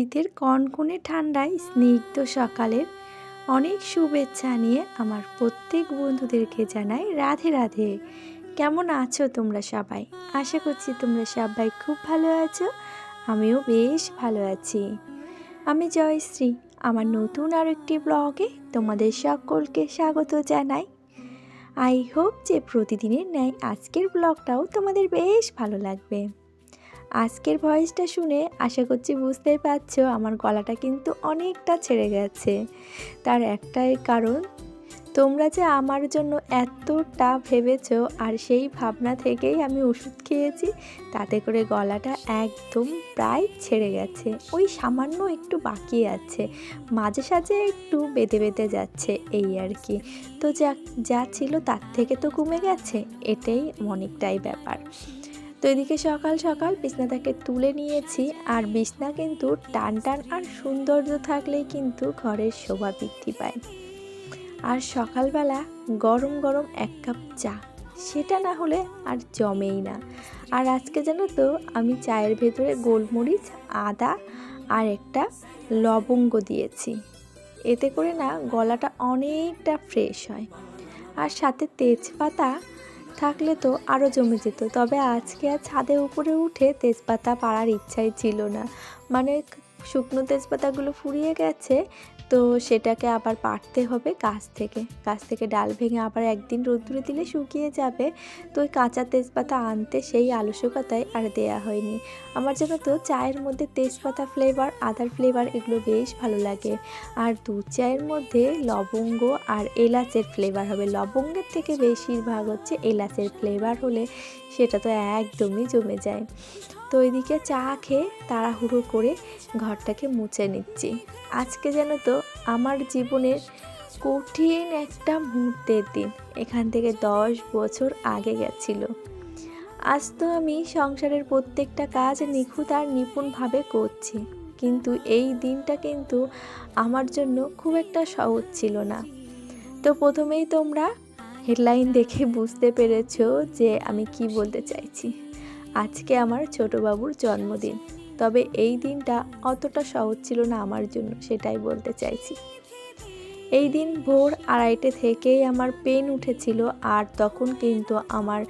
শীতের কনকনে ঠান্ডায় স্নিগ্ধ সকালের অনেক শুভেচ্ছা নিয়ে আমার প্রত্যেক বন্ধুদেরকে জানাই রাধে রাধে। কেমন আছো তোমরা সবাই? আশা করছি তোমরা সবাই খুব ভালো আছো, আমিও বেশ ভালো আছি। আমি জয়শ্রী, আমার নতুন আর একটি ব্লগে তোমাদের সকলকে স্বাগত জানাই। আই হোপ যে প্রতিদিনের ন্যায় আজকের ব্লগটাও তোমাদের বেশ ভালো লাগবে। আজকের ভয়েসটা শুনে আশা করছি বুঝতেই পারছ আমার গলাটা কিন্তু অনেকটা ছেড়ে গেছে। তার একটাই কারণ, তোমরা যে আমার জন্য এতটা ভেবেছো আর সেই ভাবনা থেকেই আমি ওষুধ খেয়েছি, তাতে করে গলাটা একদম প্রায় ছেড়ে গেছে। ওই সামান্য একটু বাকি আছে, মাঝে সাঝে একটু বেঁধে বেঁধে যাচ্ছে এই আর কি। তো যা যা ছিল তার থেকে তো কমে গেছে, এটাই অনেকটাই ব্যাপার। তো এদিকে সকাল সকাল বিছনাটাকে তুলে নিয়েছি আর বিছনা কিন্তু টান টান আর সৌন্দর্য থাকলেই কিন্তু ঘরের শোভা বৃদ্ধি পায়। আর সকালবেলা গরম গরম এক কাপ চা, সেটা না হলে আর জমেই না। আর আজকে জানো তো, আমি চায়ের ভেতরে গোলমরিচ, আদা আর একটা লবঙ্গ দিয়েছি। এতে করে না গলাটা অনেকটা ফ্রেশ হয়। আর সাথে তেজপাতা থাকলে তো আরও জমে যেত। তবে আজকে আর ছাদে উপরে উঠে তেজপাতা পাড়ার ইচ্ছাই ছিল না। মানে শুকনো তেজপাতাগুলো ফুরিয়ে গেছে তো সেটাকে আবার পাড়তে হবে গাছ থেকে। গাছ থেকে ডাল ভেঙে আবার একদিন রোদ্দুরে দিলে শুকিয়ে যাবে। তো ওই কাঁচা তেজপাতা আনতে সেই আলস্যকতায় আর দেয়া হয়নি। আমার যেন তো চায়ের মধ্যে তেজপাতা ফ্লেভার আদার ফ্লেভার এগুলো বেশ ভালো লাগে। আর দুধ চায়ের মধ্যে লবঙ্গ আর এলাচের ফ্লেভার হবে। লবঙ্গের থেকে বেশিরভাগ হচ্ছে এলাচের ফ্লেভার হলে সেটা তো একদমই জমে যায়। তো এদিকে চা খেয়ে তাড়াহুড়ো করে ঘরটাকে মুছে নিচ্ছি। আজকে যেন তো আমার জীবনের কঠিন একটা মুহূর্তের দিন, এখান থেকে দশ বছর আগে গেছিল। আজ তো আমি সংসারের প্রত্যেকটা কাজ নিখুঁত আর নিপুণভাবে করছি, কিন্তু এই দিনটা কিন্তু আমার জন্য খুব একটা সহজ ছিল না। তো প্রথমেই তোমরা হেডলাইন দেখে বুঝতে পেরেছ যে আমি কি বলতে চাইছি। আজকে আমার ছোট বাবুর জন্মদিন। তবে এই দিনটা অতটা সহজ ছিল না আমার জন্য, সেটাই বলতে চাইছি। এই দিন ভোর আড়াইটে থেকেই আমার পেন উঠেছিল, আর তখন কিন্তু আমার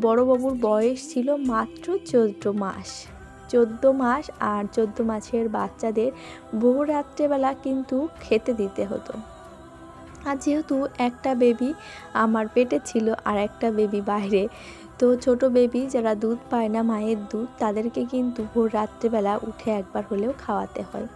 বড় বাবুর বয়স ছিল মাত্র চোদ্দ মাস। চোদ্দ মাস আর চোদ্দ মাসের বাচ্চাদের ভোর রাত্রেবেলা কিন্তু খেতে দিতে হতো। আর যেহেতু একটা বেবি আমার পেটে ছিল আর একটা বেবি বাইরে তো ছোট বেবি যারা দুধ পায় না, মায়ের দুধ, তাদেরকে কিন্তু ভোর রাত্রেবেলা উঠে একবার হলেও খাওয়াতে হয়।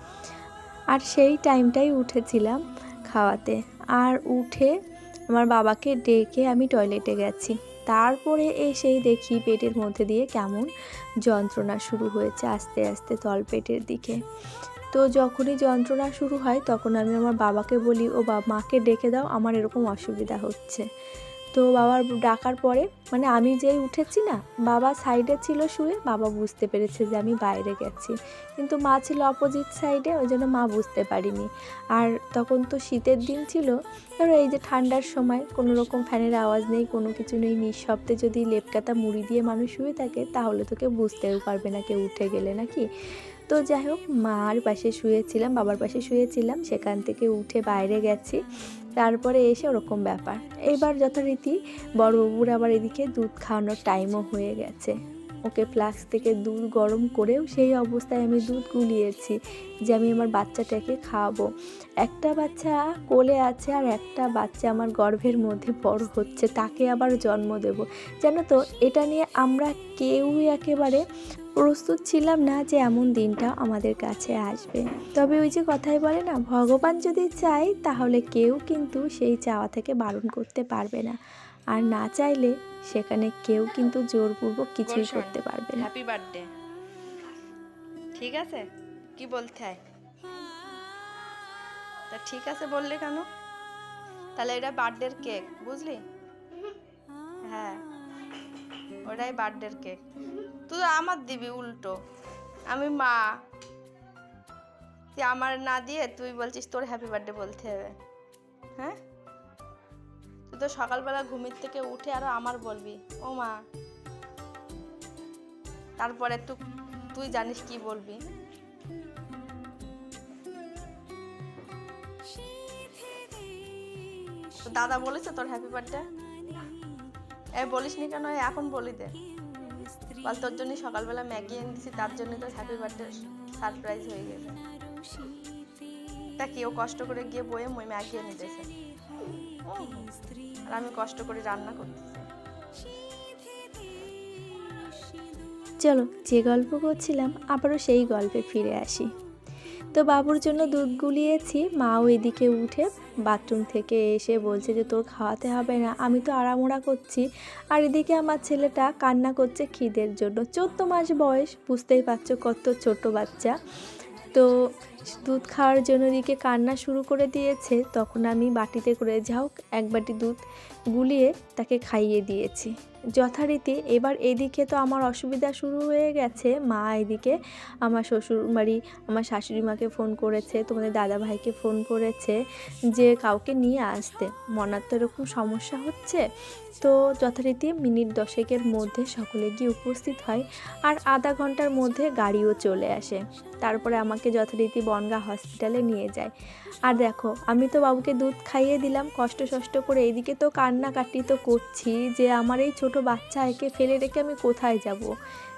আর সেই টাইমটাই উঠেছিলাম খাওয়াতে। আর উঠে আমার বাবাকে ডেকে আমি টয়লেটে গেছি। তারপরে এসেই দেখি পেটের মধ্যে দিয়ে কেমন যন্ত্রণা শুরু হয়েছে আস্তে আস্তে তলপেটের দিকে। তো যখনই যন্ত্রণা শুরু হয়, তখন আমি আমার বাবাকে বলি, ও বা মাকে ডেকে দাও, আমার এরকম অসুবিধা হচ্ছে। তো বাবার ডাকার পরে মানে আমি যেই উঠেছি না, বাবা সাইডে ছিল শুয়ে, বাবা বুঝতে পেরেছে যে আমি বাইরে গেছি। কিন্তু মা ছিল অপোজিট সাইডে ওই জন্য মা বুঝতে পারিনি। আর তখন তো শীতের দিন ছিল, ধরো এই যে ঠান্ডার সময়, কোনো রকম ফ্যানের আওয়াজ নেই, কোনো কিছু নেই, নিঃশব্দে যদি লেপকাতা মুড়ি দিয়ে মানুষ শুয়ে থাকে, তাহলে তো কেউ বুঝতেও পারবে না, কেউ উঠে গেলে নাকি। তো যাই হোক, মার পাশে শুয়েছিলাম, বাবার পাশে শুয়েছিলাম, সেখান থেকে উঠে বাইরে গেছি। তারপরে এসে ওরকম ব্যাপার। এবার যথারীতি বড়বাবুর আবার এদিকে দুধ খাওয়ানোর টাইমও হয়ে গেছে। ওকে ফ্লাক্স থেকে দুধ গরম করেও সেই অবস্থায় আমি দুধ গুলিয়েছি যে আমি আমার বাচ্চাটাকে খাওয়াবো। একটা বাচ্চা কোলে আছে আর একটা বাচ্চা আমার গর্ভের মধ্যে বড় হচ্ছে, তাকে আবার জন্ম দেব। জানো তো, এটা নিয়ে আমরা কেউই একেবারে প্রস্তুত ছিলাম না যে এমন দিনটা আমাদের কাছে আসবে। তবে ওই যে কথাই বলে না ভগবান যদি চায় তাহলে কেউ কিন্তু সেই চাওয়া থেকে বারণ করতে পারবে না। আর না চাইলে সেখানে কেউ কিন্তু জোরপূর্বক কিছুই করতে পারবে না। হ্যাপি বার্থডে ঠিক আছে? কি বলতে হয় তা ঠিক আছে বললে কেন? তাহলে এটা বার্থডের কেক বুঝলি? হ্যাঁ ওটাই বার্থডের কেক তুই আমার দিবি উল্টো। আমি মা। তুই আমার না দিয়ে তুই বলছিস তোর হ্যাপি বার্থডে বলতে হবে। হ্যাঁ? তুই তো সকালবেলা ঘুমির থেকে উঠে আরও আমার বলবি। ও মা। তারপরে তুই তুই জানিস কি বলবি। দাদা বলেছে তোর হ্যাপি বার্থডে এ বলিস নি কেন এখন বলি দে। বল, তোর জন্য সকালবেলা ম্যাগি এনে দিছি তার জন্য তো হ্যাপি বার্থডে সারপ্রাইজ হয়ে গেছে। তা কেউ কষ্ট করে গিয়ে বয়ে মই ম্যাগি এনে দিয়েছে? আর আমি কষ্ট করে রান্না করতেছি। চলো যে গল্প করছিলাম, আবারও সেই গল্পে ফিরে আসি। তো বাবুর জন্য দুধ গুলিয়েছি। মাও এদিকে উঠে বাথরুম থেকে এসে বলছে যে, তোর খাওয়াতে হবে না, আমি তো আরামোড়া করছি। আর এদিকে আমার ছেলেটা কান্না করছে খিদের জন্য। চোদ্দ মাস বয়স, বুঝতেই পারছ কত ছোট বাচ্চা। তো দুধ খাওয়ার জন্য এদিকে কান্না শুরু করে দিয়েছে। তখন আমি বাটিতে করে, যাও, এক বাটি দুধ গুলিয়ে তাকে খাইয়ে দিয়েছি। যথারীতি এবার এদিকে তো আমার অসুবিধা শুরু হয়ে গেছে, মা এদিকে আমার শ্বশুর বাড়ি আমার শাশুড়ি মাকে ফোন করেছে, তোমাদের দাদা ভাইকে ফোন করেছে যে কাউকে নিয়ে আসতে। মনার তো এরকম সমস্যা হচ্ছে, তো যথারীতি মিনিট দশেকের মধ্যে সকলে গিয়ে উপস্থিত হয় আর আধা ঘণ্টার মধ্যে গাড়িও চলে আসে। তারপরে আমাকে যথারীতি বনগা হসপিটালে নিয়ে যায়। আর দেখো, আমি তো বাবুকে দুধ খাইয়ে দিলাম, কষ্ট সষ্ট করে এইদিকে তো কান্নাকাটি তো করছি যে আমার এই ছোট বাচ্চা একে ফেলে রেখে আমি কোথায় যাব?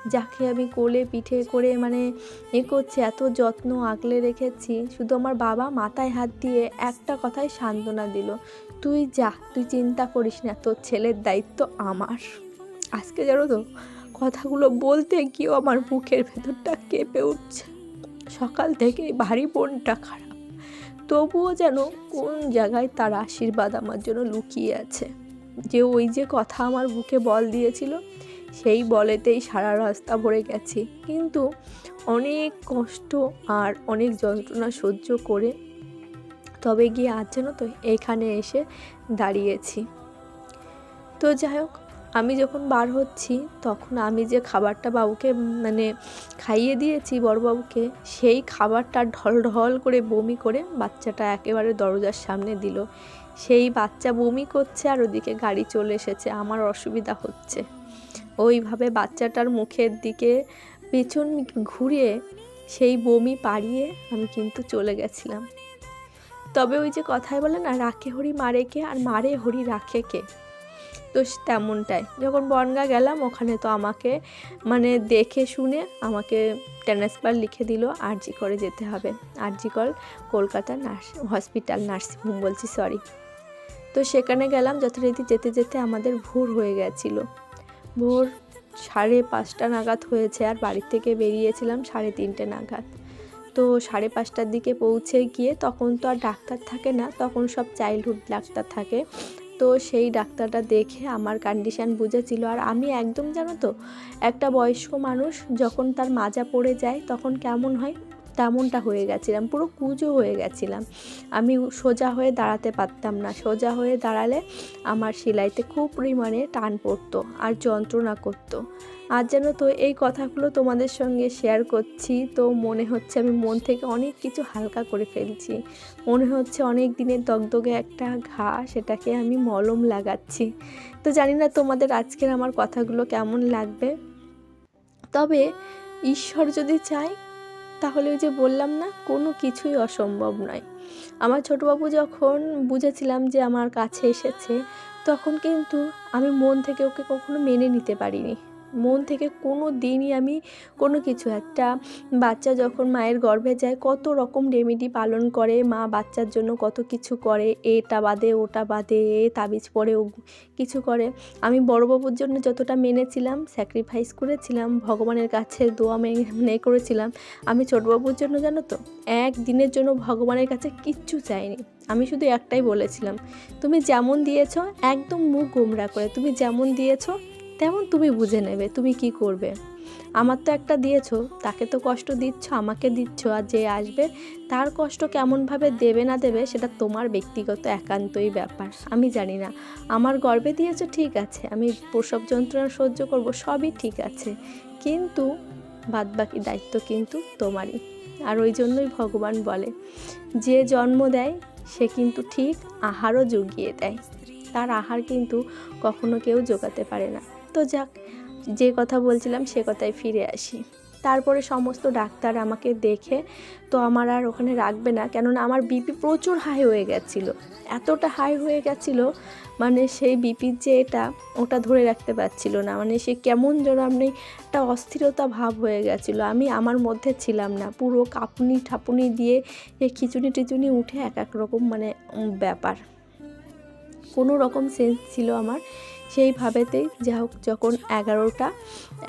যাকে আমি কোলে পিঠে করে মানে এ করছি, এত যত্ন আগলে রেখেছি, শুধু আমার বাবা মাথায় হাত দিয়ে একটা কথাই সান্ত্বনা দিল, তুই যা, তুই চিন্তা করিস না, তোর ছেলের দায়িত্ব আমার। আজকে জানো তো, কথাগুলো বলতে গিয়েও আমার বুকের ভেতরটা কেঁপে উঠছে। সকাল থেকেই ভারী মনটা খারাপ। তবুও যেন কোন জায়গায় তার আশীর্বাদ আমার জন্য লুকিয়ে আছে। যে ওই যে কথা আমার বুকে বল দিয়েছিল, সেই বলেতেই সারা রাস্তা ভরে গেছি। কিন্তু অনেক কষ্ট আর অনেক যন্ত্রণা সহ্য করে তবে গিয়ে আজ যেন তো এখানে এসে দাঁড়িয়েছি। তো যাই হোক, আমি যখন বার হচ্ছি, তখন আমি যে খাবারটা বাবুকে মানে খাইয়ে দিয়েছি বড়বাবুকে, সেই খাবারটা ঢল ঢল করে বমি করে বাচ্চাটা একেবারে দরজার সামনে দিল। সেই বাচ্চা বমি করছে আর ওদিকে গাড়ি চলে এসেছে। আমার অসুবিধা হচ্ছে। ওইভাবে বাচ্চাটার মুখের দিকে পেছন ঘুরিয়ে সেই বমি পাড়িয়ে আমি কিন্তু চলে গেছিলাম। তবে ওই যে কথায় বলে না, রাখে হরি মারে কে আর মারে হরি রাখে কে? তো তেমনটাই। যখন বনগা গেলাম, ওখানে তো আমাকে মানে দেখে শুনে আমাকে ট্রান্সফার লিখে দিল আরজি করে যেতে হবে। R G Kar Kolkata nurse, hospital nursing home বলছি, সরি। তো সেখানে গেলাম, যথারীতি যেতে যেতে আমাদের ভোর হয়ে গেছিল। ভোর সাড়ে পাঁচটা নাগাদ হয়েছে আর বাড়ির থেকে বেরিয়েছিলাম সাড়ে তিনটে নাগাদ। তো সাড়ে পাঁচটার দিকে পৌঁছে গিয়ে তখন তো আর ডাক্তার থাকে না, তখন সব চাইল্ডহুড ডাক্তার থাকে। তো সেই ডাক্তারটা দেখে আমার কন্ডিশান বুঝেছিল আর আমি একদম জানো তো, একটা বয়স্ক মানুষ যখন তার মাজা পড়ে যায় তখন কেমন হয়? তেমনটা হয়ে গেছিলাম, পুরো কুজো হয়ে গেছিলাম। আমি সোজা হয়ে দাঁড়াতে পারতাম না, সোজা হয়ে দাঁড়ালে আমার সেলাইতে খুব পরিমাণে টান পড়তো আর যন্ত্রণা করতো। আর যেন তো, এই কথাগুলো তোমাদের সঙ্গে শেয়ার করছি, তো মনে হচ্ছে আমি মন থেকে অনেক কিছু হালকা করে ফেলছি। মনে হচ্ছে অনেক দিনের দগদগে একটা ঘা, সেটাকে আমি মলম লাগাচ্ছি। তো জানি না তোমাদের আজকের আমার কথাগুলো কেমন লাগবে। তবে ঈশ্বর যদি চায় তাহলে ওই যে বললাম না, কোনো কিছুই অসম্ভব নয়। আমার ছোটোবাবু যখন বুঝেছিলাম যে আমার কাছে এসেছে, তখন কিন্তু আমি মন থেকে ওকে কখনো মেনে নিতে পারিনি। মন থেকে কোনো দিনই আমি কোনো কিছু, একটা বাচ্চা যখন মায়ের গর্ভে যায়, কত রকম রেমেডি পালন করে, মা বাচ্চার জন্য কত কিছু করে, এটা বাদে, ওটা বাদে, এ তাবিজ পরে ও কিছু করে। আমি বড়বাবুর জন্য যতটা মেনেছিলাম স্যাক্রিফাইস করেছিলাম, ভগবানের কাছে দোয়া মেনে করেছিলাম, আমি ছোটবাবুর জন্য জানো তো, এক দিনের জন্য ভগবানের কাছে কিচ্ছু চাইনি। আমি শুধু একটাই বলেছিলাম, তুমি যেমন দিয়েছ, একদম মুখ গোমরা করে, তুমি যেমন দিয়েছ তেমন তুমি বুঝে নেবে, তুমি কি করবে। আমার তো একটা দিয়েছ, তাকে তো কষ্ট দিচ্ছ, আমাকে দিচ্ছ, আর যে আসবে তার কষ্ট কেমনভাবে দেবে না দেবে সেটা তোমার ব্যক্তিগত একান্তই ব্যাপার, আমি জানি না। আমার গর্বে দিয়েছ ঠিক আছে, আমি প্রসব যন্ত্রণা সহ্য করব, সবই ঠিক আছে, কিন্তু বাদবাকি দায়িত্ব কিন্তু তোমারই। আর ওই জন্যই ভগবান বলে, যে জন্ম দেয়, সে কিন্তু ঠিক আহারও জুগিয়ে দেয়, তার আহার কিন্তু কখনো কেউ জোগাতে পারে না। তো যাক, যে কথা বলছিলাম সে কথায় ফিরে আসি। তারপরে সমস্ত ডাক্তার আমাকে দেখে, তো আমার আর ওখানে রাখবে না, কেননা আমার বিপি প্রচুর হাই হয়ে গেছিল। এতটা হাই হয়ে গেছিল মানে সেই বিপির যে এটা ওটা ধরে রাখতে পারছিল না। মানে সে কেমন যেন আপনি একটা অস্থিরতা ভাব হয়ে গেছিল। আমি আমার মধ্যে ছিলাম না, পুরো কাঁপুনি ঠাপুনি দিয়ে খিচুনি টিচুনি উঠে এক এক রকম মানে ব্যাপার। কোনো রকম সেন্স ছিল আমার। সেইভাবেতেই যা হোক, যখন এগারোটা,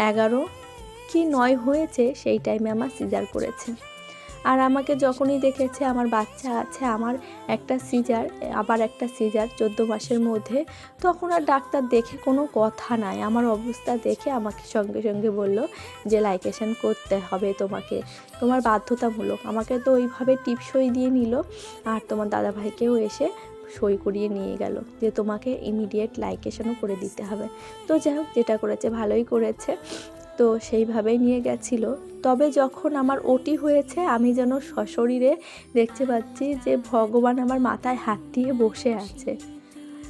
এগারো কি নয় হয়েছে, সেই টাইমে আমার সিজার করেছে। আর আমাকে যখনই দেখেছে, আমার বাচ্চা আছে, আমার একটা সিজার আবার একটা সিজার চোদ্দ মাসের মধ্যে, তখন আর ডাক্তার দেখে কোনো কথা নাই। আমার অবস্থা দেখে আমাকে সঙ্গে সঙ্গে বলল যে লাইকেশন করতে হবে তোমাকে। তোমার বাধ্যতামূলক। আমাকে তো ওইভাবে টিপসই দিয়ে নিল। আর তোমার দাদাভাইকেও এসে সই করিয়ে নিয়ে গেল যে তোমাকে ইমিডিয়েট লাইকেশনও করে দিতে হবে। তো যাই হোক, যেটা করেছে ভালোই করেছে। তো সেইভাবেই নিয়ে গেছিল। তবে যখন আমার ওটি হয়েছে, আমি যেন সশরীরে দেখতে পাচ্ছি যে ভগবান আমার মাথায় হাত দিয়ে বসে আছে।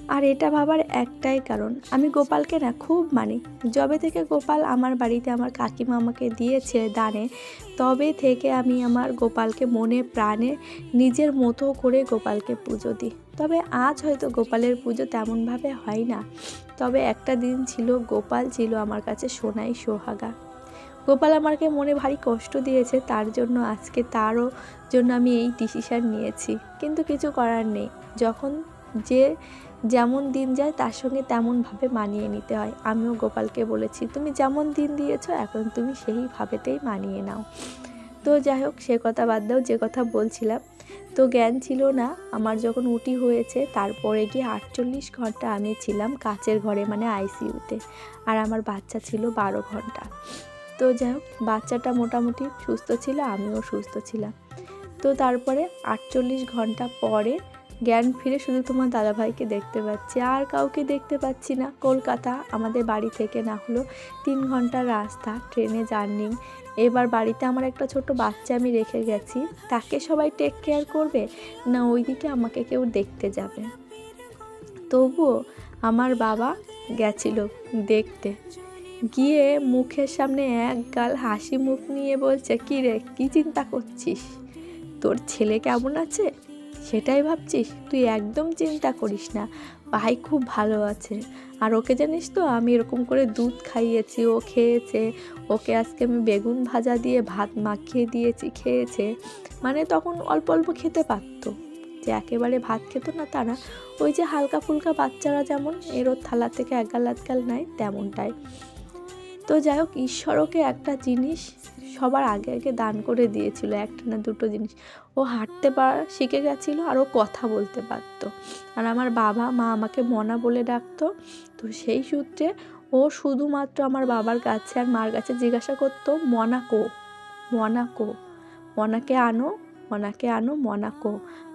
আর এটা ভাবার একটাই কারণ, আমি গোপালকে না খুব মানি। যবে থেকে গোপাল আমার বাড়িতে আমার কাকিমা আমাকে দিয়েছে দানে, তবে থেকে আমি আমার গোপালকে মনে প্রাণে নিজের মতো করে গোপালকে পুজো দিই। তবে আজ হয়তো গোপালের পুজো তেমনভাবে হয় না। তবে একটা দিন ছিল, গোপাল ছিল আমার কাছে সোনাই সোহাগা। গোপাল আমাকে মনে ভারী কষ্ট দিয়েছে, তার জন্য আজকে তারও জন্য আমি এই ডিসিশান নিয়েছি। কিন্তু কিছু করার নেই। যখন যে যেমন দিন যায়, তার সঙ্গে তেমনভাবে মানিয়ে নিতে হয়। আমিও গোপালকে বলেছি, তুমি যেমন দিন দিয়েছ, এখন তুমি সেইভাবেতেই মানিয়ে নাও। তো যাই হোক, সে কথা বাদ দাও, যে কথা বলছিলাম তো জ্ঞান ছিল না, আমার যখন উটি হয়েছে তারপরে গিয়ে আটচল্লিশ ঘণ্টা আমি ছিলাম কাচের ঘরে মানে আইসিইউতে। আর আমার বাচ্চা ছিল বারো ঘণ্টা। তো যাই হোক, বাচ্চাটা মোটামুটি সুস্থ ছিল, আমিও সুস্থ ছিলাম। তো তারপরে আটচল্লিশ ঘণ্টা পরে জ্ঞান ফিরে শুধু তোমার দাদাভাইকে দেখতে পাচ্ছি। আর কাউকে দেখতে পাচ্ছি না। কলকাতা আমাদের বাড়ি থেকে না হলো তিন ঘণ্টার রাস্তা, ট্রেনে জার্নি। এবার বাড়িতে আমার একটা ছোট বাচ্চা আমি রেখে গেছি। তাকে সবাই টেক কেয়ার করবে? না, ওইদিকে আমাকে কেউ দেখতে যাবে? তবুও আমার বাবা গেছিল দেখতে। গিয়ে মুখের সামনে এক গাল হাসি মুখ নিয়ে বলছে কী রে কী চিন্তা করছিস? তোর ছেলে কেমন আছে? সেটাই ভাবছিস? তুই একদম চিন্তা করিস না। ভাই খুব ভালো আছে। আর ওকে জানিস তো, আমি এরকম করে দুধ খাইয়েছি, ও খেয়েছে। ওকে আজকে আমি বেগুন ভাজা দিয়ে ভাত মাখিয়ে দিয়েছি, খেয়েছে। মানে তখন অল্প অল্প খেতে পারতো। যে একেবারে ভাত খেত না তারা, ওই যে হালকা ফুলকা বাচ্চারা যেমন, এরও থালা থেকে এক গাল এক নেয় তেমনটাই। তো যাই হোক, ঈশ্বর ওকে একটা জিনিস সবার আগে আগে দান করে দিয়েছিল একটা না দুটো জিনিস। ও হাঁটতে পার শিখে গেছিল আর ও কথা বলতে পারতো। আর আমার বাবা, মা আমাকে মনা বলে ডাকতো। তো সেই সূত্রে ও শুধুমাত্র আমার বাবার কাছে আর মার কাছে জিজ্ঞাসা করতো, মনা কো? মনা কো? মনাকে আনো? মনাকে আনো? মনা কো?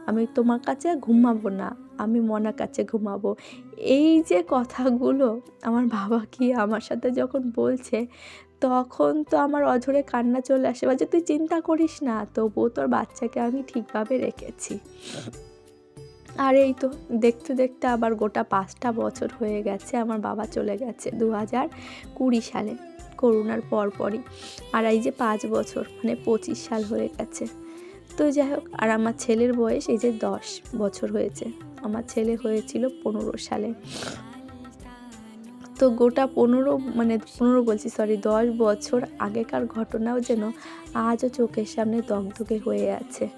আমি তোমার কাছে ঘুমাবো না, আমি মনার কাছে ঘুমাবো। এই যে কথাগুলো, আমার বাবা কি আমার সাথে যখন বলছে তখন তো আমার অঝরে কান্না চলে আসে বা যে, তুই চিন্তা করিস না, তবুও তোর বাচ্চাকে আমি ঠিকভাবে রেখেছি। আর এই তো, দেখতে দেখতে আবার গোটা পাঁচটা বছর হয়ে গেছে, আমার বাবা চলে গেছে দু হাজার কুড়ি সালে, করোনার পরপরই। আর এই যে পাঁচ বছর মানে পঁচিশ সাল হয়ে গেছে। তো যাই হোক, আর আমার ছেলের বয়স এই যে দশ বছর হয়েছে, আমার ছেলে হয়েছিল পনেরো সালে। তো গোটা পনেরো মানে পনেরো বলছি সরি দশ বছর আগেকার ঘটনাও যেন আজও চোখের সামনে দগদগে হয়ে আছে।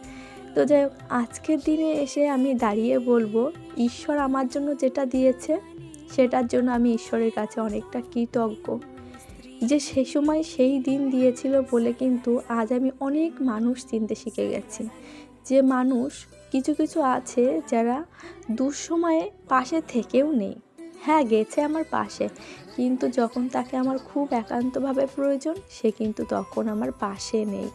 তো যাই হোক, আজকের দিনে এসে আমি দাঁড়িয়ে বলব, ঈশ্বর আমার জন্য যেটা দিয়েছে, সেটার জন্য আমি ঈশ্বরের কাছে অনেকটা কৃতজ্ঞ। যে সে সময় সেই দিন দিয়েছিল বলে কিন্তু আজ আমি অনেক মানুষ চিনতে শিখে গেছি। যে মানুষ, কিছু কিছু আছে যারা দুঃসময়ে পাশে থেকেও নেই। হ্যাঁ গেছে আমার পাশে। কিন্তু যখন তাকে আমার খুব একান্তভাবে প্রয়োজন, সে কিন্তু তখন আমার পাশে নেই।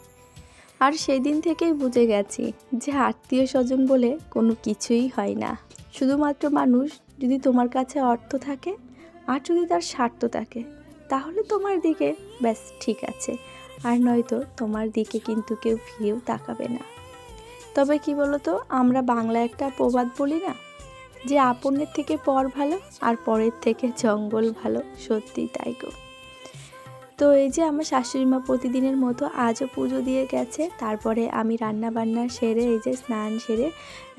আর সেই দিন থেকেই বুঝে গেছি যে আত্মীয় স্বজন বলে কোনো কিছুই হয় না। শুধুমাত্র মানুষ যদি তোমার কাছে অর্থ থাকে আর যদি তার স্বার্থ থাকে, তাহলে তোমার দিকে ব্যাস ঠিক আছে। আর নয়তো তোমার দিকে কিন্তু কেউ ফিরেও তাকাবে না। তবে কি বলতো, আমরা বাংলা একটা প্রবাদ বলি না? যে আপনের থেকে পর ভালো আর পরের থেকে জঙ্গল ভালো। সত্যি তাই গো। তো এই যে আমার শাশুড়ি মা প্রতিদিনের মতো আজও পুজো দিয়ে গেছে। তারপরে আমি রান্না বান্না সেরে, এই যে স্নান সেরে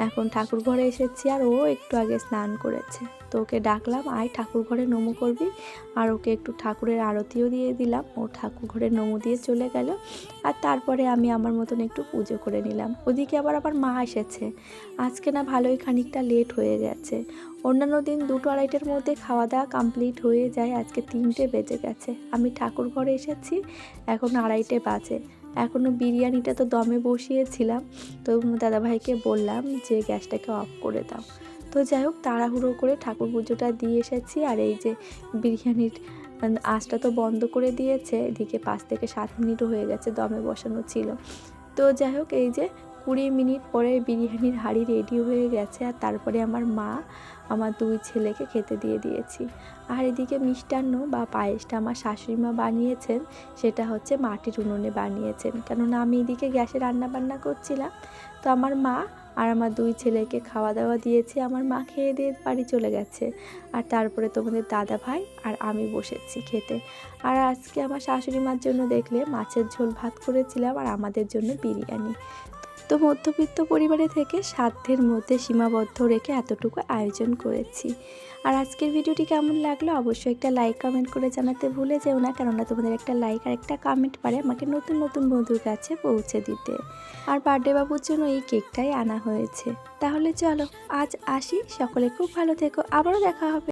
এখন ঠাকুর ঘরে এসেছি আর ও একটু আগে স্নান করেছে। তো ওকে ডাকলাম, আয় ঠাকুর ঘরে নমো করবি। আর ওকে একটু ঠাকুরের আরতিও দিয়ে দিলাম। ও ঠাকুর ঘরে নমো দিয়ে চলে গেল। আর তারপরে আমি আমার মতন একটু পুজো করে নিলাম। ওদিকে আবার আবার মা এসেছে। আজকে না ভালোই খানিকটা লেট হয়ে গেছে। অন্যান্য দিন দুটো আড়াইটের মধ্যে খাওয়া দাওয়া কমপ্লিট হয়ে যায়। আজকে তিনটে বেজে গেছে। আমি ঠাকুর ঘরে এসেছি, এখন আড়াইটে বাজে। এখনও বিরিয়ানিটা তো দমে বসিয়েছিলাম। তো দাদাভাইকে বললাম যে, গ্যাসটাকে অফ করে দাও। তো যাই হোক, তাড়াহুড়ো করে ঠাকুর পুজোটা দিয়ে এসেছি। আর এই যে বিরিয়ানির আঁচটা তো বন্ধ করে দিয়েছে। এদিকে পাঁচ থেকে সাত মিনিটও হয়ে গেছে দমে বসানো ছিল। তো যাই হোক, এই যে কুড়ি মিনিট পরে বিরিয়ানির হাঁড়ি রেডি হয়ে গেছে আর তারপরে আমার মা আমার দুই ছেলেকে খেতে দিয়ে দিয়েছি। আর এদিকে মিষ্টান্ন বা পায়েসটা আমার শাশুড়ি মা বানিয়েছেন, সেটা হচ্ছে মাটির উনুনে বানিয়েছেন। কেননা আমি এদিকে গ্যাসে রান্না বান্না করছিলাম, তো আমার মা আর আমার দুই ছেলেকে খাওয়া দাওয়া দিয়েছি, আমার মা খেয়ে দিয়ে বাড়ি চলে গেছে। আর তারপরে তোমাদের দাদা ভাই আর আমি বসেছি খেতে। আর আজকে আমার শাশুড়ি মার জন্য দেখলে মাছের ঝোল ভাত করেছিলাম আর আমাদের জন্য বিরিয়ানি। তো মধ্যবিত্ত পরিবারে থেকে সাধ্যের মধ্যে সীমাবদ্ধ রেখে এতটুকু আয়োজন করেছি। আর আজকের ভিডিওটি কেমন লাগল অবশ্যই একটা লাইক কমেন্ট করে জানাতে ভুলে যেও না, কেননা তোমাদের একটা লাইক আর একটা কমেন্ট পারে আমাকে নতুন নতুন বন্ধুর কাছে পৌঁছে দিতে। আর বার্থডে বাবুর জন্য এই কেকটাই আনা হয়েছে। তাহলে চলো আজ আসি, সকলে খুব ভালো থেকো, আবারও দেখা হবে।